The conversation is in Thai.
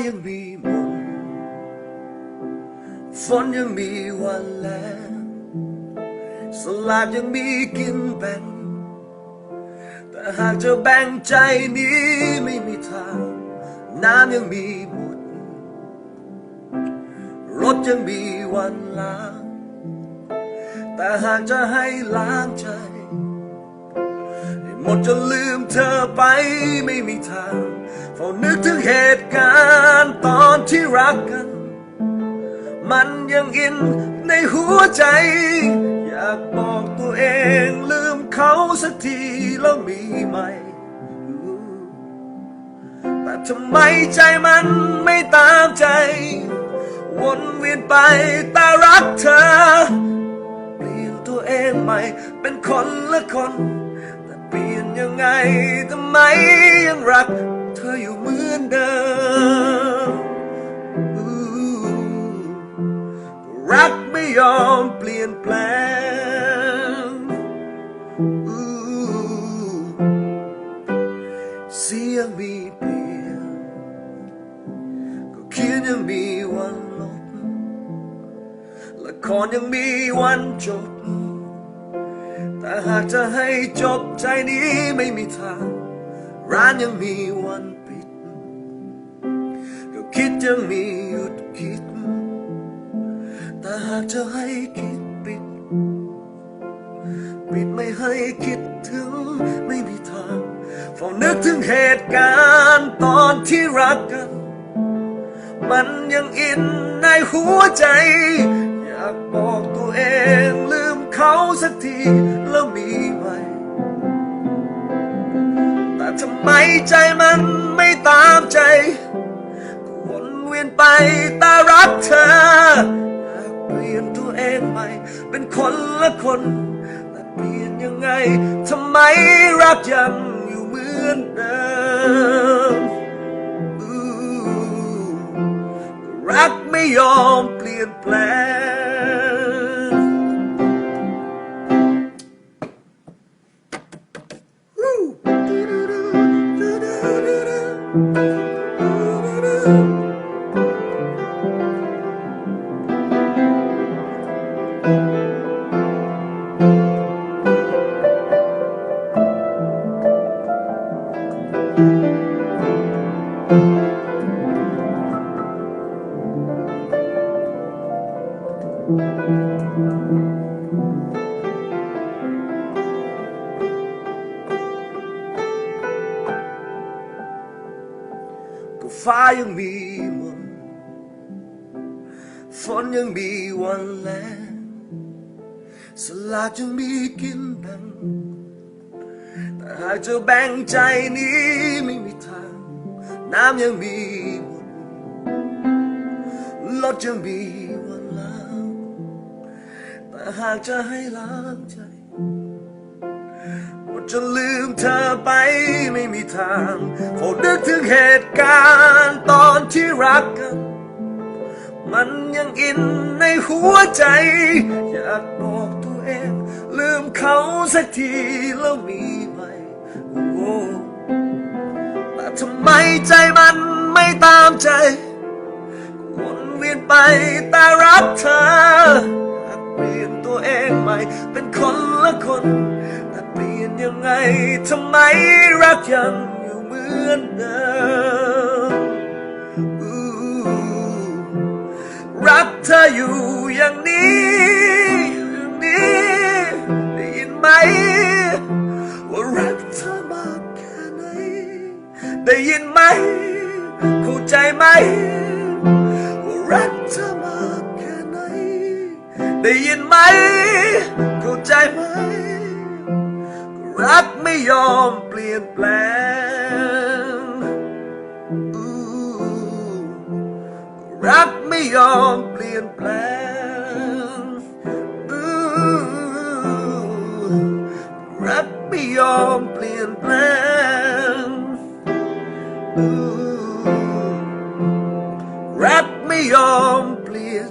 ายังมีมนฝนยังมีวันแล้งสลากยังมีกินแบ่ง แต่หากจะแบ่งใจนี้ไม่มีทาง น้ำยังมีหมด รถยังมีวันล้าง แต่หากจะให้ล้างใจ ดจนลืมเธอไปไม่มีทางเฝ้านึกถึงเหตุการณ์ตอนที่รักกัน มันยังอินในหัวใจ อยากบอกตัวเองลืมเขาสักทีแล้วมีไหม่ แต่ทำไมใจมันไม่ตามใจ วนเวียนไปแต่รักเธอเปลี่ยนตัวเองใหม่เป็นคนละคน เปลี่ยนยังไงทำไมยังรัก เธออยู่เหมือนเดิมรักไม่ยอมเปลี่ยนแปลงเสียงมีเปลี่ยนก็เขียนยังมีวันลบละครยังมีวันจบ แต่หากจะให้จบใจนี้ไม่มีทาง ร้านยังมีวันปิด ก็คิดยังมีหยุดคิด แต่หากจะให้คิดปิด ปิดไม่ให้คิดถึงไม่มีทางเฝ้านึกถึงเหตุการณ์ตอนที่รักกัน มันยังอินในหัวใจ อยากบอกตัวเองลืม เขาสักทีแล้วมีไหม แต่ทำไมใจมันไม่ตามใจกวนเวียนไปแต่รักเธอเปลี่ยนตัวเองใหม่เป็นคนละคนแต่เปลี่ยนยังไงทำไมรักยังอยู่เหมือนเดิม ก็ฟ้ายังมีมนต์ฝนยังมีวันแล้งสลากยังมีกิ น้ำยังมีหมดรถยังมีวันล้างแต่หากจะให้ล้างใจหมดจนลืมเธอไปไม่มีทางเฝ้านึกถึงเหตุการณ์ตอนที่รักกัน มันยังอินในหัวใจ อยากบอกตัวเอง ลืมเขาสักทีแล้วมีไหมโอ้ ทำไมใจมันไม่ตามใจวนเวียนไปแต่รักเธอเปลี่ยนตัวเองใหม่ เป็นคนละคน แต่เปลี่ยนยังไงทำไมรักยังอยู่เหมือนเดิมรักเธออยู่ เข้าใจไหม รักไม่ยอมเปลี่ยนแปลง รักไม่ยอมเปลี่ยนแปลง รักไม่ยอมเปลี่ยนแปลง รักไม่ยอมเปลี่ยน